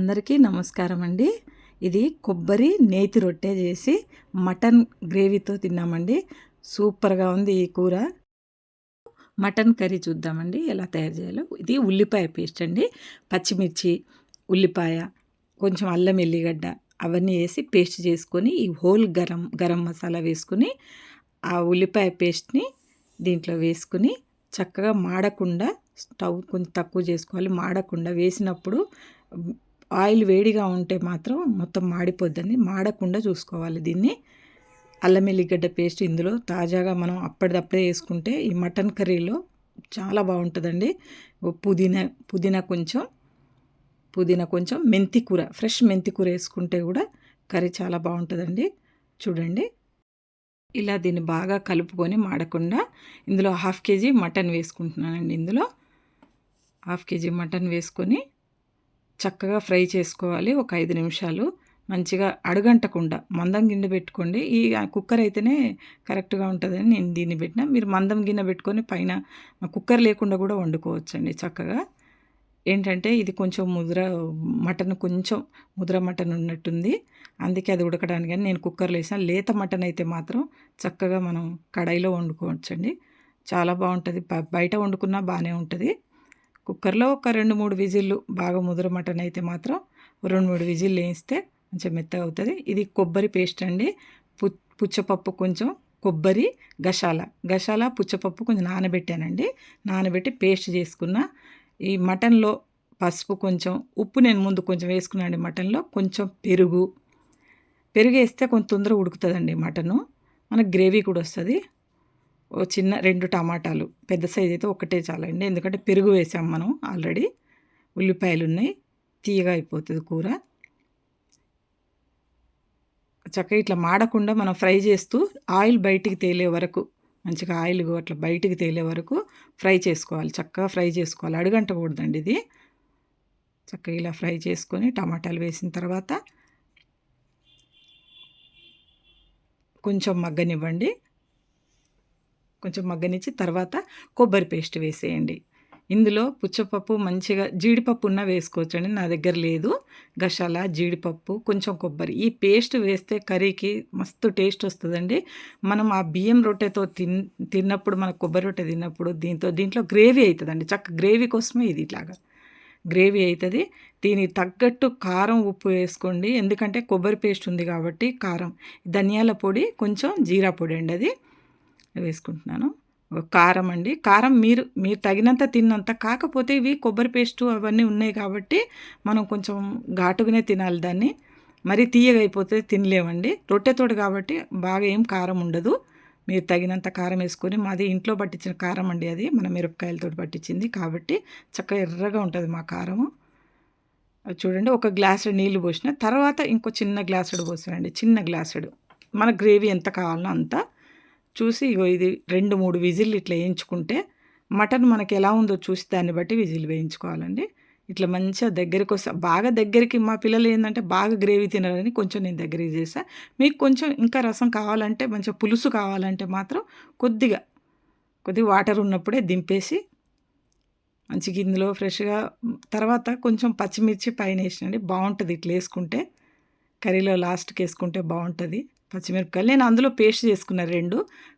అందరికీ నమస్కారం అండి ఇది కొబ్బరి నేతి రొట్టె చేసి మటన్ గ్రేవీతో తిన్నామండి. సూపర్గా ఉంది ఈ కూర. మటన్ కర్రీ చూద్దామండి ఎలా తయారు చేయాలో. ఇది ఉల్లిపాయ పేస్ట్ అండి. పచ్చిమిర్చి ఉల్లిపాయ కొంచెం అల్లం ఎల్లిగడ్డ అవన్నీ వేసి పేస్ట్ చేసుకొని ఈ హోల్ గరం గరం మసాలా వేసుకుని ఆ ఉల్లిపాయ పేస్ట్ని దీంట్లో వేసుకుని చక్కగా మాడకుండా స్టవ్ కొంచెం తక్కువ చేసుకోవాలి. మాడకుండా వేసినప్పుడు ఆయిల్ వేడిగా ఉంటే మాత్రం మొత్తం మాడిపోద్దని మాడకుండా చూసుకోవాలి దీన్ని. అల్లం ఎల్లిగడ్డ పేస్ట్ ఇందులో తాజాగా మనం అప్పటిదప్పుడే వేసుకుంటే ఈ మటన్ కర్రీలో చాలా బాగుంటుందండి. పుదీనా పుదీనా కొంచెం పుదీనా కొంచెం మెంతి కూర ఫ్రెష్ మెంతి కూర వేసుకుంటే కూడా కర్రీ చాలా బాగుంటుందండి. చూడండి. ఇలా దీన్ని బాగా కలుపుకొని మాడకుండా ఇందులో హాఫ్ కేజీ మటన్ వేసుకుంటున్నానండి ఇందులో. హాఫ్ కేజీ మటన్ వేసుకొని చక్కగా ఫ్రై చేసుకోవాలి ఒక ఐదు నిమిషాలు. మంచిగా అడగంటకుండా మందం గిన్నె పెట్టుకోండి. ఈ కుక్కర్ అయితేనే కరెక్ట్గా ఉంటుందని నేను దీన్ని పెట్టిన. మీరు మందం గిన్నె పెట్టుకొని పైన కుక్కర్ లేకుండా కూడా వండుకోవచ్చండి చక్కగా. ఏంటంటే ఇది కొంచెం ముద్ర మటన్ కొంచెం ముద్ర మటన్ ఉన్నట్టుంది. అందుకే అది ఉడకడానికి కానీ నేను కుక్కర్లో వేసిన. లేత మటన్ అయితే మాత్రం చక్కగా మనం కడాయిలో వండుకోవచ్చండి. చాలా బాగుంటుంది. బయట వండుకున్నా బాగానే ఉంటుంది. కుక్కర్లో ఒక రెండు మూడు విజిల్లు బాగా ముదురు మటన్ అయితే మాత్రం రెండు మూడు విజిల్లు వేయిస్తే కొంచెం మెత్తగా అవుతుంది. ఇది కొబ్బరి పేస్ట్ అండి. పు పుచ్చపప్పు కొంచెం కొబ్బరి గషాల గషాల పుచ్చపప్పు కొంచెం నానబెట్టానండి. నానబెట్టి పేస్ట్ చేసుకున్న ఈ మటన్లో పసుపు కొంచెం ఉప్పు నేను ముందు కొంచెం వేసుకున్నాను మటన్లో కొంచెం పెరుగు. పెరుగు వేస్తే కొంచెం తొందరగా ఉడుకుతుందండి మటను. మనకు గ్రేవీ కూడా వస్తుంది. చిన్న రెండు టమాటాలు పెద్ద సైజ్ అయితే ఒకటే చాలండి. ఎందుకంటే పెరుగు వేసాం మనం ఆల్రెడీ. ఉల్లిపాయలు ఉన్నాయి. తీయగా అయిపోతుంది కూర. చక్కగా ఇట్లా మాడకుండా మనం ఫ్రై చేస్తూ ఆయిల్ బయటికి తేలే వరకు మంచిగా ఆయిల్ అట్లా బయటికి తేలే వరకు ఫ్రై చేసుకోవాలి. చక్కగా ఫ్రై చేసుకోవాలి. అడుగంటకూడదండి ఇది. చక్కగా ఇలా ఫ్రై చేసుకొని టమాటాలు వేసిన తర్వాత కొంచెం మగ్గనివ్వండి. కొంచెం మగ్గనిచ్చి తర్వాత కొబ్బరి పేస్ట్ వేసేయండి. ఇందులో పుచ్చపప్పు మంచిగా జీడిపప్పు ఉన్న వేసుకోవచ్చు అండి నా దగ్గర లేదు. గసాల జీడిపప్పు కొంచెం కొబ్బరి. ఈ పేస్ట్ వేస్తే కర్రీకి మస్తు టేస్ట్ వస్తుందండి. మనం ఆ బియ్యం రొట్టెతో తిన్ తిన్నప్పుడు మన కొబ్బరి రొట్టె తిన్నప్పుడు దీంతో దీంట్లో గ్రేవీ అవుతుందండి చక్క గ్రేవీ కోసమే ఇది ఇట్లాగా. గ్రేవీ అవుతుంది దీనికి తగ్గట్టు కారం ఉప్పు వేసుకోండి. ఎందుకంటే కొబ్బరి పేస్ట్ ఉంది కాబట్టి కారం. ధనియాల పొడి కొంచెం జీరా పొడి అండి అది. వేసుకుంటున్నాను. కారం అండి. కారం మీరు మీరు తగినంత తిన్నంత కాకపోతే ఇవి కొబ్బరి పేస్టు అవన్నీ ఉన్నాయి కాబట్టి మనం కొంచెం ఘాటుగానే తినాలి దాన్ని. మరి తీయగా అయిపోతే తినలేమండి. రొట్టెతోటి కాబట్టి బాగా ఏం కారం ఉండదు. మీరు తగినంత కారం వేసుకొని మాది ఇంట్లో పట్టించిన కారం అండి అది. మన మిరపకాయలతో పట్టించింది కాబట్టి చక్కగా ఎర్రగా ఉంటుంది మా కారము. చూడండి ఒక గ్లాసుడు నీళ్ళు పోసిన తర్వాత ఇంకో చిన్న గ్లాసుడు పోసానండి. చిన్న గ్లాసుడు. మన గ్రేవీ ఎంత కావాలో అంత. చూసి ఇగో ఇది రెండు మూడు విజిల్ ఇట్లా వేయించుకుంటే మటన్ మనకి ఎలా ఉందో చూసి దాన్ని బట్టి విజిల్ వేయించుకోవాలండి. ఇట్లా మంచిగా దగ్గరికి వస్తా బాగా దగ్గరికి మా పిల్లలు ఏంటంటే బాగా గ్రేవీ తినాలని కొంచెం నేను దగ్గరికి చేసా మీకు కొంచెం ఇంకా రసం కావాలంటే మంచిగా పులుసు కావాలంటే మాత్రం కొద్దిగా కొద్దిగా వాటర్ ఉన్నప్పుడే దింపేసి మంచి గిన్నెలో ఫ్రెష్గా తర్వాత కొంచెం పచ్చిమిర్చి పైన వేసినండి బాగుంటుంది ఇట్లా వేసుకుంటే. కర్రీలో లాస్ట్కి వేసుకుంటే బాగుంటుంది. పచ్చిమిరపకాయలు. నేను అందులో పేస్ట్ చేసుకున్న రెండు.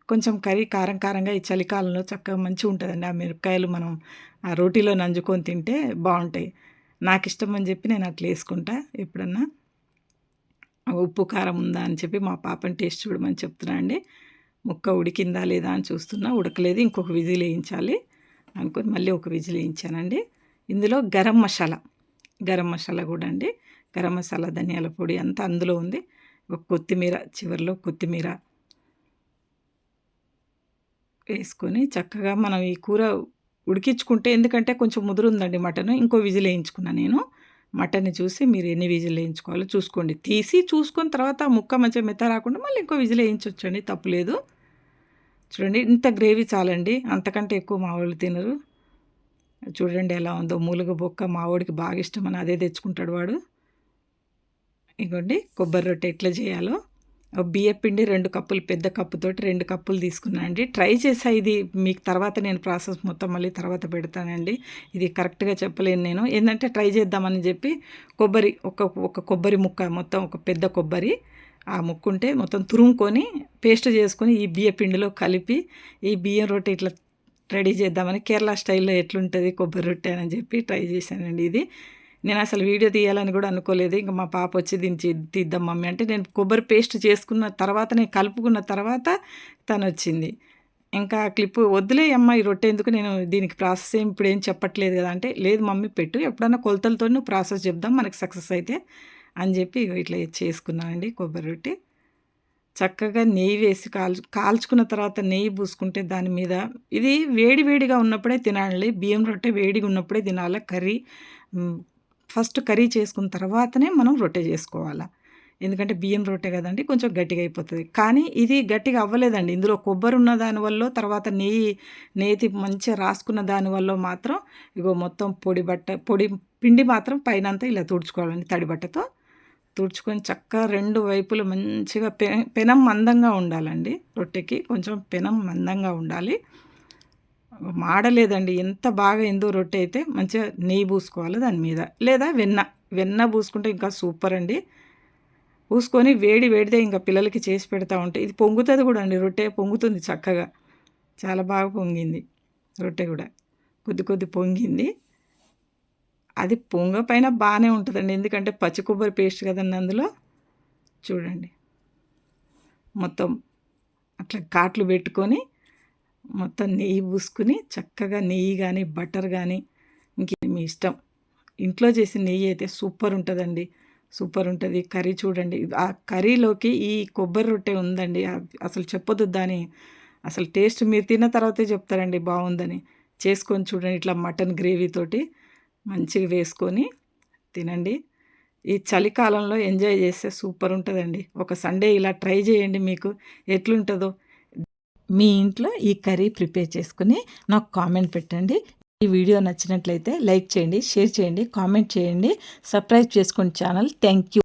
కొంచెం కర్రీ కారం కారంగా ఈ చలికాలంలో చక్కగా మంచిగా ఉంటుందండి. ఆ మిరపకాయలు మనం ఆ రోటీలో నంజుకొని తింటే బాగుంటాయి. నాకు ఇష్టం అని చెప్పి నేను అట్లా వేసుకుంటా. ఎప్పుడన్నా ఉప్పు కారం ఉందా అని చెప్పి మా పాపని టేస్ట్ చూడమని చెప్తున్నా అండి. ముక్క ఉడికిందా లేదా అని చూస్తున్నా. ఉడకలేదు. ఇంకొక విజిల్ వేయించాలి అనుకుని మళ్ళీ ఒక విజిల్ వేయించానండి. ఇందులో గరం మసాలా. గరం మసాలా కూడా అండి. గరం మసాలా ధనియాల పొడి అంతా అందులో ఉంది. ఒక కొత్తిమీర చివరిలో కొత్తిమీర వేసుకొని చక్కగా మనం ఈ కూర ఉడికించుకుంటే ఎందుకంటే కొంచెం ముదురుందండి మటన్. ఇంకో విజిల్ వేయించుకున్నాను నేను. మటన్ని చూసి మీరు ఎన్ని విజిల్ వేయించుకోవాలో చూసుకోండి. తీసి చూసుకున్న తర్వాత ముక్క మంచిగా మెత్త రాకుండా మళ్ళీ ఇంకో విజిల్ వేయించవచ్చండి తప్పులేదు చూడండి ఇంత గ్రేవీ చాలండి. అంతకంటే ఎక్కువ మా వాళ్ళు తినరు. చూడండి ఎలా ఉందో. మూలుగ బొక్క మావాడికి బాగా ఇష్టం అని అదే తెచ్చుకుంటాడు వాడు. ఇగోండి కొబ్బరి రొట్టె ఎట్లా చేయాలో. బియ్య పిండి రెండు కప్పులు పెద్ద కప్పుతోటి రెండు కప్పులు తీసుకున్నాను అండి. ట్రై చేసా ఇది మీకు తర్వాత నేను ప్రాసెస్ మొత్తం మళ్ళీ తర్వాత పెడతానండి. ఇది కరెక్ట్గా చెప్పలేను నేను. ఏంటంటే ట్రై చేద్దామని చెప్పి కొబ్బరి ఒక ఒక కొబ్బరి ముక్క మొత్తం ఒక పెద్ద కొబ్బరి ఆ ముక్కుంటే మొత్తం తురుముకొని పేస్ట్ చేసుకొని ఈ బియ్య పిండిలో కలిపి ఈ బియ్యం రొట్టె ఇట్లా రెడీ చేద్దామని కేరళ స్టైల్లో ఎట్లుంటుంది కొబ్బరి రొట్టె అని చెప్పి ట్రై చేశానండి ఇది. నేను అసలు వీడియో తీయాలని కూడా అనుకోలేదు. ఇంకా మా పాప వచ్చి దీన్ని తీద్దాం మమ్మీ అంటే నేను కొబ్బరి పేస్ట్ చేసుకున్న తర్వాత నేను కలుపుకున్న తర్వాత తను వచ్చింది ఇంకా క్లిప్ వద్దులే అమ్మ ఈ రొట్టె ఎందుకు? నేను దీనికి ప్రాసెస్ ఏం ఇప్పుడు ఏం చెప్పట్లేదు కదా అంటే లేదు మమ్మీ పెట్టు ఎప్పుడన్నా కొలతలతో నువ్వు ప్రాసెస్ చెప్దాం మనకి సక్సెస్ అయితే అని చెప్పి ఇట్లా చేసుకున్నానండి కొబ్బరి రొట్టె. చక్కగా నెయ్యి వేసి కాల్చు కాల్చుకున్న తర్వాత నెయ్యి పూసుకుంటే దాని మీద ఇది వేడి వేడిగా ఉన్నప్పుడే తినాలి బియ్యం రొట్టె వేడిగా ఉన్నప్పుడే తినాలి కర్రీ ఫస్ట్ కర్రీ చేసుకున్న తర్వాతనే మనం రొట్టె చేసుకోవాలి. ఎందుకంటే బియ్యం రొట్టె కదండి కొంచెం గట్టిగా అయిపోతుంది. కానీ ఇది గట్టిగా అవ్వలేదండి. ఇందులో కొబ్బరి ఉన్న దానివల్ల తర్వాత నెయ్యి నేతి మంచిగా రాసుకున్న దానివల్ల మాత్రం ఇగో మొత్తం పొడి బట్ట పొడి పిండి మాత్రం పైన అంతా ఇలా తుడుచుకోవాలండి తడి బట్టతో. తుడుచుకొని చక్కగా రెండు వైపులు మంచిగా పె పెనం మందంగా ఉండాలండి రొట్టెకి. కొంచెం పెనం మందంగా ఉండాలి. మాడలేదండి. ఎంత బాగా ఎందో రొట్టె అయితే మంచిగా నెయ్యి పూసుకోవాలి దాని మీద. లేదా వెన్న. వెన్న పూసుకుంటే ఇంకా సూపర్ అండి. పూసుకొని వేడి వేడితే ఇంకా పిల్లలకి చేసి పెడతా ఉంటే ఇది పొంగుతుంది కూడా అండి. రొట్టె పొంగుతుంది చక్కగా. చాలా బాగా పొంగింది రొట్టె కూడా. కొద్ది కొద్ది పొంగింది. అది పొంగ పైన బాగానే ఉంటుందండి. ఎందుకంటే పచ్చి కొబ్బరి పేస్ట్ కదండి అందులో. చూడండి. మొత్తం అట్లా కాట్లు పెట్టుకొని మొత్తం నెయ్యి పూసుకుని చక్కగా నెయ్యి కానీ బటర్ కానీ ఇంకే మీ ఇష్టం. ఇంట్లో చేసిన నెయ్యి అయితే సూపర్ ఉంటుందండి. సూపర్ ఉంటుంది. కర్రీ చూడండి. ఆ కర్రీలోకి ఈ కొబ్బరి రొట్టె ఉందండి. అసలు చెప్పొద్దు దాని అసలు టేస్ట్ మీరు తిన్న తర్వాతే చెప్తారండి బాగుందని. చేసుకొని చూడండి ఇట్లా మటన్ గ్రేవీతోటి మంచిగా వేసుకొని తినండి. ఈ చలికాలంలో ఎంజాయ్ చేస్తే సూపర్ ఉంటుందండి. ఒక సండే ఇలా ట్రై చేయండి మీకు. ఎట్లుంటుందో. మీ ఇంట్లో ఈ కర్రీ ప్రిపేర్ చేసుకుని నాకు కామెంట్ పెట్టండి. ఈ వీడియో నచ్చినట్లయితే లైక్ చేయండి షేర్ చేయండి కామెంట్ చేయండి. సబ్స్క్రైబ్ చేసుకోండి ఛానల్. Thank you